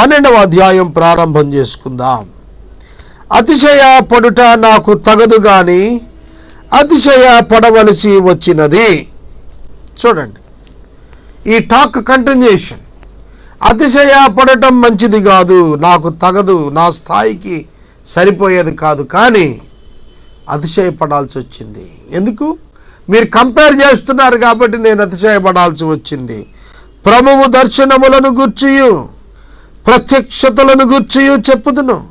పన్నెండవ అధ్యాయం ప్రారంభం చేసుకుందాం. అతిశయ పడుట నాకు తగదు గాని అతిశయ పడవలసి వచ్చినది. చూడండి. ఈ టాక్ కంటిన్యూషన్ అతిశయ పడటం మంచిది కాదు నాకు తగదు నా స్థాయికి సరిపోయేది కాదు కానీ అతిశయపడాల్సి వచ్చింది. ఎందుకు? మీరు కంపేర్ చేస్తున్నారు కాబట్టి నేను అతిశయపడాల్సి వచ్చింది. ప్రభువు దర్శనములను గుర్చియు. ప్రత్యక్షతలను గుర్చియు చెప్పుదును.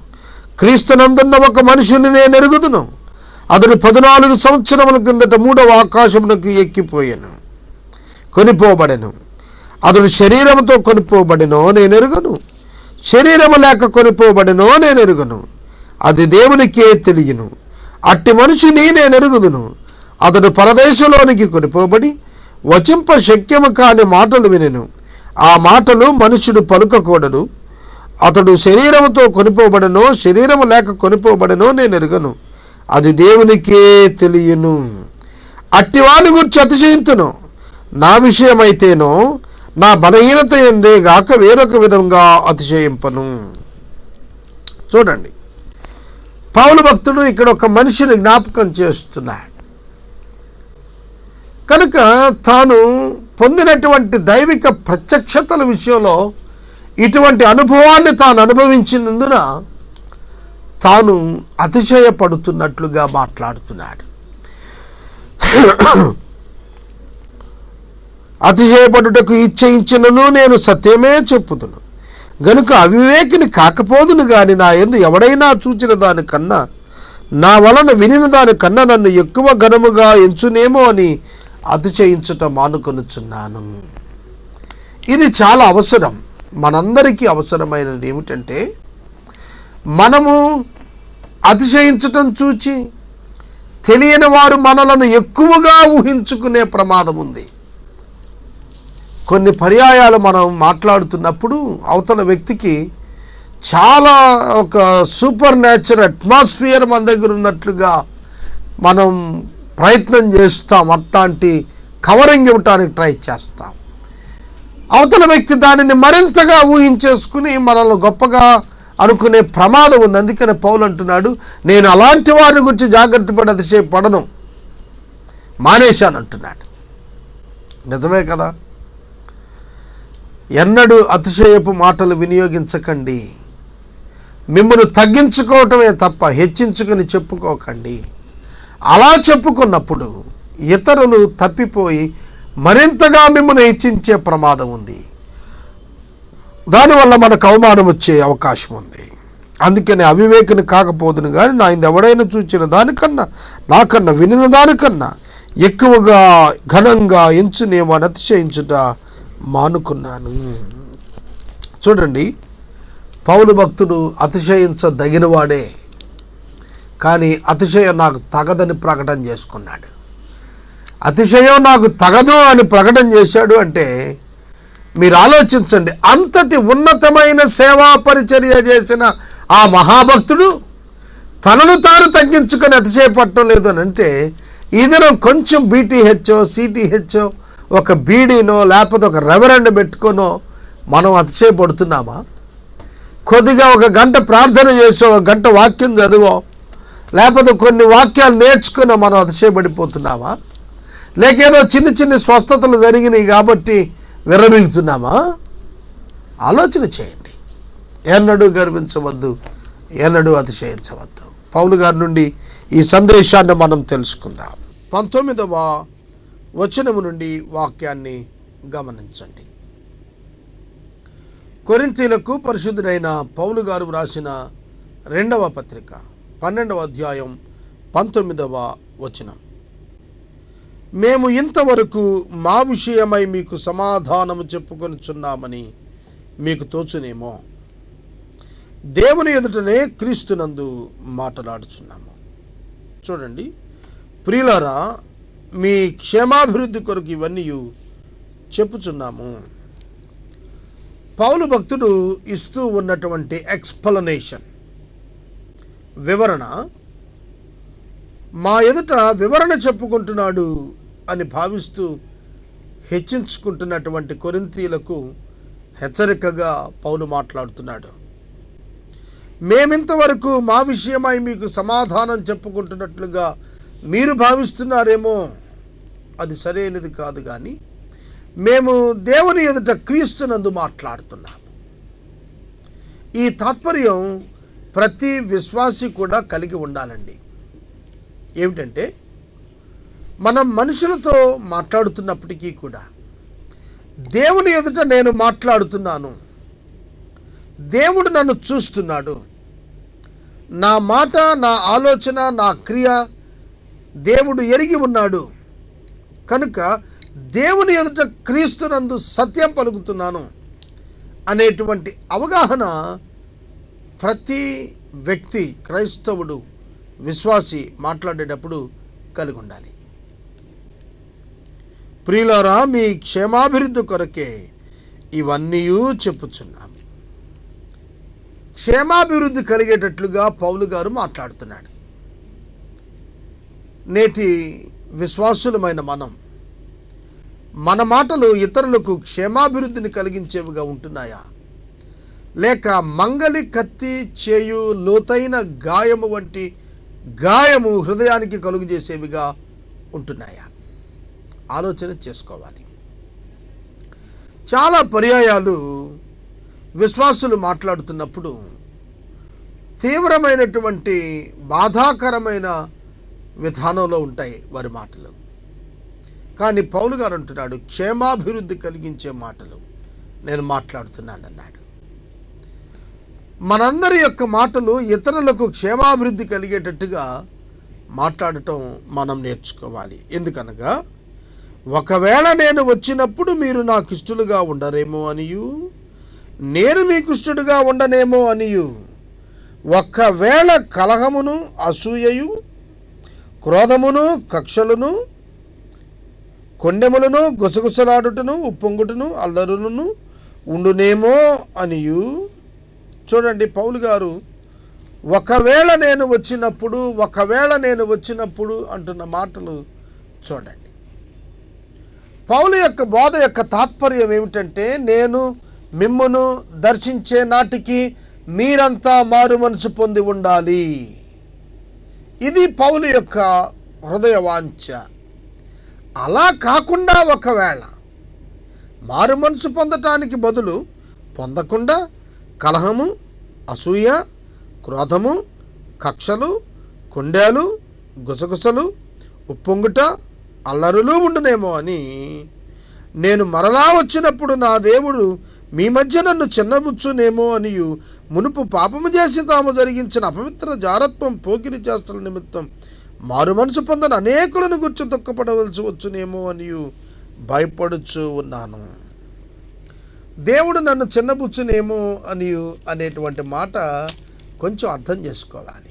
క్రీస్తునందున్న ఒక మనుషుని నేను ఎరుగుదును. అతడు పద్నాలుగు సంవత్సరముల కిందట మూడవ ఆకాశమునకు ఎక్కిపోయాను. కొనిపోబడెను. అతడు శరీరముతో కొనిపోబడినో నేను ఎరుగను. శరీరము లేక కొనిపోబడినో నేను ఎరుగను. అది దేవునికే తెలియను. అట్టి మనిషిని నేను ఎరుగుదును. అతడు పరదేశంలోనికి కొనిపోబడి వచింప శక్యము కాని మాటలు వినెను. ఆ మాటలు మనుషుడు పలుకకూడదు. అతడు శరీరముతో కొనిపోబడనో శరీరము లేక కొనిపోబడనో నేను ఎరుగను. అది దేవునికే తెలియను. అట్టివాని గురించి అతిశయింతును. నా విషయమైతేనో నా బలహీనత ఎందే గాక వేరొక విధంగా అతిశయింపను. చూడండి. పౌలు భక్తుడు ఇక్కడ ఒక మనిషిని జ్ఞాపకం చేస్తున్నాడు. కనుక తాను పొందినటువంటి దైవిక ప్రత్యక్షతల విషయంలో ఇటువంటి అనుభవాన్ని తాను అనుభవించినందున తాను అతిశయపడుతున్నట్లుగా మాట్లాడుతున్నాడు. అతిశయపడుటకు ఇచ్చయించినను నేను సత్యమే చెప్పుదును. గనుక అవివేకిని కాకపోదును గాని నా ఎందు ఎవడైనా చూచిన దానికన్నా నా వలన వినిన దానికన్నా నన్ను ఎక్కువ ఘనముగా ఎంచునేమో అని అతిశయించుట మానుకొనుచున్నాను. ఇది చాలా అవసరం. మనందరికీ అవసరమైనది ఏమిటంటే మనము అతిశయించటం చూచి తెలియని వారు మనలను ఎక్కువగా ఊహించుకునే ప్రమాదం ఉంది. కొన్ని పర్యాయాలు మనం మాట్లాడుతున్నప్పుడు అవతల వ్యక్తికి చాలా ఒక సూపర్ న్యాచురల్ అట్మాస్ఫియర్ మన దగ్గర ఉన్నట్లుగా మనం ప్రయత్నం చేస్తాం. అట్లాంటి కవరింగ్ ఇవ్వటానికి ట్రై చేస్తాం. అవతల వ్యక్తి దానిని మరింతగా ఊహించేసుకుని మనల్ని గొప్పగా అనుకునే ప్రమాదం ఉంది. అందుకని పౌలు అంటున్నాడు నేను అలాంటి వారి గురించి జాగ్రత్త పడి అతిశయపడను మానేశాను అంటున్నాడు. నిజమే కదా? ఎన్నడూ అతిశయపు మాటలు వినియోగించకండి. మిమ్మల్ని తగ్గించుకోవటమే తప్ప హెచ్చించుకొని చెప్పుకోకండి. అలా చెప్పుకున్నప్పుడు ఇతరులు తప్పిపోయి మరింతగా మిమ్మల్ని హెచ్చించే ప్రమాదం ఉంది. దానివల్ల మనకు అవమానం వచ్చే అవకాశం ఉంది. అందుకని అవివేకుని కాకపోదును కానీ నా ఇంద ఎవడైనా చూచిన దానికన్నా నాకన్నా వినిన దానికన్నా ఎక్కువగా ఘనంగా ఎంచునేమని అతిశయించుట మానుకున్నాను. చూడండి పౌలు భక్తుడు అతిశయించదగినవాడే. కానీ అతిశయం నాకు తగదని ప్రకటన చేసుకున్నాడు. అతిశయం నాకు తగదు అని ప్రకటన చేశాడు అంటే మీరు ఆలోచించండి. అంతటి ఉన్నతమైన సేవా పరిచర్య చేసిన ఆ మహాభక్తుడు తనను తాను తగ్గించుకొని అతిశయపడటం లేదు అని అంటే ఈ కొంచెం బీటీహెచ్ఓ సిటీహెచ్ఓ ఒక బీడీనో లేకపోతే ఒక రెవరెండ్ పెట్టుకోనో మనం అతిశయపడుతున్నామా? కొద్దిగా ఒక గంట ప్రార్థన చేసో ఒక గంట వాక్యం చదివో లేకపోతే కొన్ని వాక్యాలు నేర్చుకుని మనం అతిశయపడిపోతున్నామా? లేక ఏదో చిన్న చిన్న స్వస్థతలు జరిగినాయి కాబట్టి విర్రమిగుతున్నామా ఆలోచన చేయండి. ఎన్నడూ గర్వించవద్దు ఎన్నడూ అతిశయించవద్దు. పౌలు గారి నుండి ఈ సందేశాన్ని మనం తెలుసుకుందాం. పంతొమ్మిదవ వచనము నుండి వాక్యాన్ని గమనించండి. కొరింతీలకు పరిశుద్ధుడైన పౌలు గారు వ్రాసిన రెండవ పత్రిక పన్నెండవ అధ్యాయం పంతొమ్మిదవ వచనం. మేము ఇంతవరకు మా విషయమై మీకు సమాధానము చెప్పుకొనుచున్నామని మీకు తోచునేమో. దేవుని ఎదుటనే క్రీస్తునందు మాట్లాడుచున్నాము. చూడండి ప్రియులారా మీ క్షేమాభివృద్ధి కొరకు ఇవన్నీ చెప్పుచున్నాము. పౌలు భక్తుడు ఇస్తూ ఉన్నటువంటి ఎక్స్ప్లనేషన్ వివరణ మా ఎదుట వివరణ చెప్పుకుంటున్నాడు అని భావిస్తూ హెచ్చించుకుంటున్నటువంటి కొరింతీలకు హెచ్చరికగా పౌలు మాట్లాడుతున్నాడు. మేమింతవరకు మా విషయమై మీకు సమాధానం చెప్పుకుంటున్నట్లుగా మీరు భావిస్తున్నారేమో అది సరైనది కాదు కానీ మేము దేవుని ఎదుట క్రీస్తునందు మాట్లాడుతున్నాము. ఈ తాత్పర్యం ప్రతి విశ్వాసి కూడా కలిగి ఉండాలండి. ఏమిటంటే మనం మనుషులతో మాట్లాడుతున్నప్పటికీ కూడా దేవుని ఎదుట నేను మాట్లాడుతున్నాను. దేవుడు నన్ను చూస్తున్నాడు. నా మాట నా ఆలోచన నా క్రియ దేవుడు ఎరిగి ఉన్నాడు. కనుక దేవుని ఎదుట క్రీస్తునందు సత్యం పలుకుతున్నాను అనేటువంటి అవగాహన ప్రతి వ్యక్తి క్రైస్తవుడు విశ్వాసి మాట్లాడేటప్పుడు కలిగి ఉండాలి. ప్రియులారా మీ క్షేమాభివృద్ధి కొరకే ఇవన్నీ చెప్పుచున్నాము క్షేమాభివృద్ధి కలిగేటట్లుగా పౌలు గారు మాట్లాడుతున్నాడు. నేటి విశ్వాసులమైన మనం మన మాటలు ఇతరులకు క్షేమాభివృద్ధిని కలిగించేవిగా ఉంటున్నాయా? లేక మంగలి కత్తి చేయు లోతైన గాయము వంటి గాయము హృదయానికి కలుగు చేసేవిగా ఉంటున్నాయా? ఆలోచన చేసుకోవాలి. చాలా పర్యాయాలు విశ్వాసులు మాట్లాడుతున్నప్పుడు తీవ్రమైనటువంటి బాధాకరమైన విధానంలో ఉంటాయి వారి మాటలు. కానీ పౌలు గారు అంటున్నాడు క్షేమాభివృద్ధి కలిగించే మాటలు నేను మాట్లాడుతున్నాను అన్నాడు మనందరి యొక్క మాటలు ఇతరులకు క్షేమాభివృద్ధి కలిగేటట్టుగా మాట్లాడటం మనం నేర్చుకోవాలి. ఎందుకనగా ఒకవేళ నేను వచ్చినప్పుడు మీరు నాకు ఇష్టలుగా ఉండరేమో అనియు? నేను మీకు ఇష్టడుగా ఉండనేమో అనియు? ఒక్కవేళ కలహమును అసూయయు క్రోధమును కక్షలను కొండెములను గుసగుసలాడుటను ఉప్పొంగుటను అల్లరును ఉండునేమో అనియు? చూడండి పౌలు గారు ఒకవేళ నేను వచ్చినప్పుడు ఒకవేళ నేను వచ్చినప్పుడు అంటున్న మాటలు చూడండి. పౌలు యొక్క బోధ యొక్క తాత్పర్యం ఏమిటంటే నేను మిమ్మను దర్శించే నాటికి మీరంతా మారు మనసు పొంది ఉండాలి. ఇది పౌలు యొక్క హృదయ వాంఛ. అలా కాకుండా ఒకవేళ మారు మనసు పొందటానికి బదులు పొందకుండా కలహము అసూయ క్రోధము కక్షలు కొండేలు గుసగుసలు ఉప్పొంగుట అల్లరులు ఉండునేమో అని నేను మరలా వచ్చినప్పుడు నా దేవుడు మీ మధ్య నన్ను చిన్నబుచ్చునేమో అనియు మునుపు పాపము చేసి తాము జరిగించిన అపవిత్ర జారత్వం పోకిరి చేస్తున్న నిమిత్తం మారు మనసు పొందని అనేకులను గుర్చి దుఃఖపడవలసి వచ్చునేమో అనియు భయపడుచు ఉన్నాను. దేవుడు నన్ను చిన్నబుచ్చునేమో అని అనేటువంటి మాట కొంచెం అర్థం చేసుకోవాలి.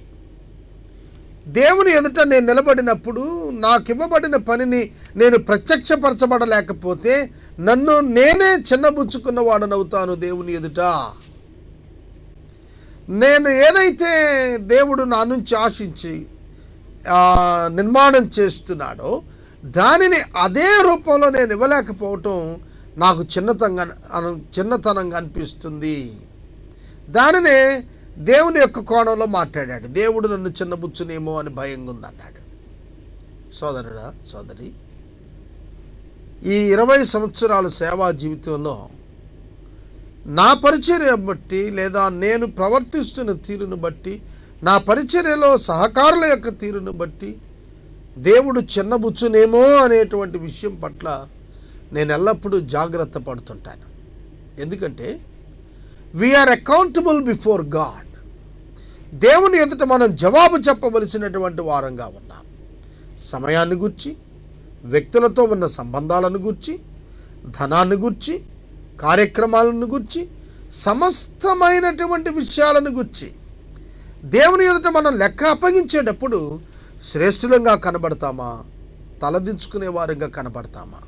దేవుని ఎదుట నేను నిలబడినప్పుడు నాకు ఇవ్వబడిన పనిని నేను ప్రత్యక్షపరచబడలేకపోతే నన్ను నేనే చిన్నబుచ్చుకున్నవాడనవుతాను దేవుని ఎదుట. నేను ఏదైతే దేవుడు నా నుంచి ఆశించి నిర్మాణం చేస్తున్నాడో దానిని అదే రూపంలో నేను ఇవ్వలేకపోవటం నాకు చిన్నతంగా చిన్నతనంగా అనిపిస్తుంది. దానినే దేవుని యొక్క కోణంలో మాట్లాడాడు. దేవుడు నన్ను చిన్నబుచ్చునేమో అని భయంగా ఉందన్నాడు సోదరుడా సోదరి ఈ ఇరవై సంవత్సరాల సేవా జీవితంలో నా పరిచర్య బట్టి లేదా నేను ప్రవర్తిస్తున్న తీరును బట్టి నా పరిచర్యలో సహకారుల యొక్క తీరును బట్టి దేవుడు చిన్నబుచ్చునేమో అనేటువంటి విషయం పట్ల నేను ఎల్లప్పుడూ జాగ్రత్త పడుతుంటాను. ఎందుకంటే వీఆర్ అకౌంటబుల్ బిఫోర్ గాడ్ దేవుని ఎదుట మనం జవాబు చెప్పవలసినటువంటి వారంగా ఉన్నాం. సమయాన్ని గుర్చి వ్యక్తులతో ఉన్న సంబంధాలను గుర్చి ధనాన్ని గుర్చి కార్యక్రమాలను గుర్చి సమస్తమైనటువంటి విషయాలను గుర్చి దేవుని ఎదుట మనం లెక్క అప్పగించేటప్పుడు శ్రేష్ఠులంగా కనబడతామా? తలదించుకునే వారంగా కనబడతామా?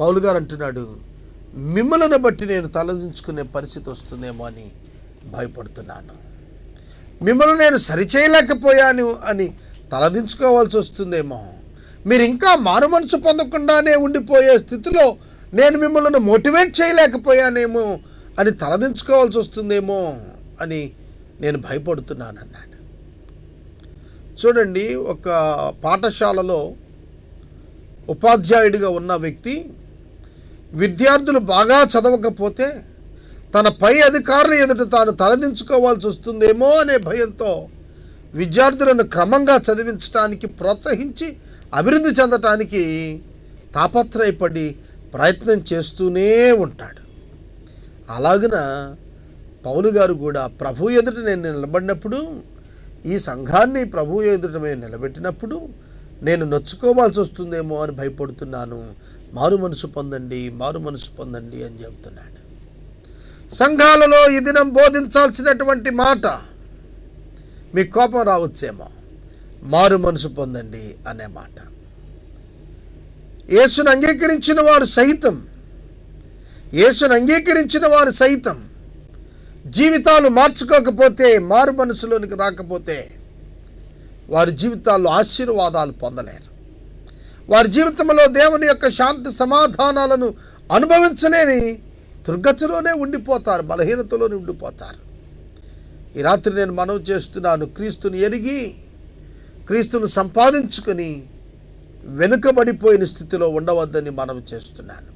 పౌలు గారు అంటున్నాడు మిమ్మల్ని బట్టి నేను తలదించుకునే పరిస్థితి వస్తుందేమో అని. భయపడుతున్నాను. మిమ్మల్ని నేను సరిచేయలేకపోయాను అని తలదించుకోవాల్సి వస్తుందేమో. మీరు ఇంకా మారు మనసు పొందకుండానే ఉండిపోయే స్థితిలో నేను మిమ్మల్ని మోటివేట్ చేయలేకపోయానేమో అని తలదించుకోవాల్సి వస్తుందేమో అని నేను భయపడుతున్నాను అన్నాడు చూడండి ఒక పాఠశాలలో ఉపాధ్యాయుడిగా ఉన్న వ్యక్తి విద్యార్థులు బాగా చదవకపోతే తన పై అధికారుల ఎదుట తాను తలదించుకోవాల్సి వస్తుందేమో అనే భయంతో విద్యార్థులను క్రమంగా చదివించడానికి ప్రోత్సహించి అభివృద్ధి చెందటానికి తాపత్రయపడి ప్రయత్నం చేస్తూనే ఉంటాడు. అలాగున పౌలు గారు కూడా ప్రభు ఎదుట నేను నిలబడినప్పుడు ఈ సంఘాన్ని ప్రభు ఎదుట మేము నిలబెట్టినప్పుడు నేను నొచ్చుకోవాల్సి వస్తుందేమో అని భయపడుతున్నాను. మారు మనసు పొందండి మారు మనసు పొందండి అని చెబుతున్నాడు. సంఘాలలో ఈ దినం బోధించాల్సినటువంటి మాట. మీ కోపం రావచ్చేమో. మారు మనసు పొందండి అనే మాట. యేసును అంగీకరించిన వారు సైతం యేసును అంగీకరించిన వారు సైతం జీవితాలు మార్చుకోకపోతే మారు మనసులోనికి రాకపోతే వారి జీవితాల్లో ఆశీర్వాదాలు పొందలేరు. వారి జీవితంలో దేవుని యొక్క శాంతి సమాధానాలను అనుభవించలేని దుర్గతిలోనే ఉండిపోతారు బలహీనతలోనే ఉండిపోతారు. ఈ రాత్రి నేను మనవి చేస్తున్నాను క్రీస్తుని ఎరిగి క్రీస్తును సంపాదించుకొని వెనుకబడిపోయిన స్థితిలో ఉండవద్దని మనవి చేస్తున్నాను.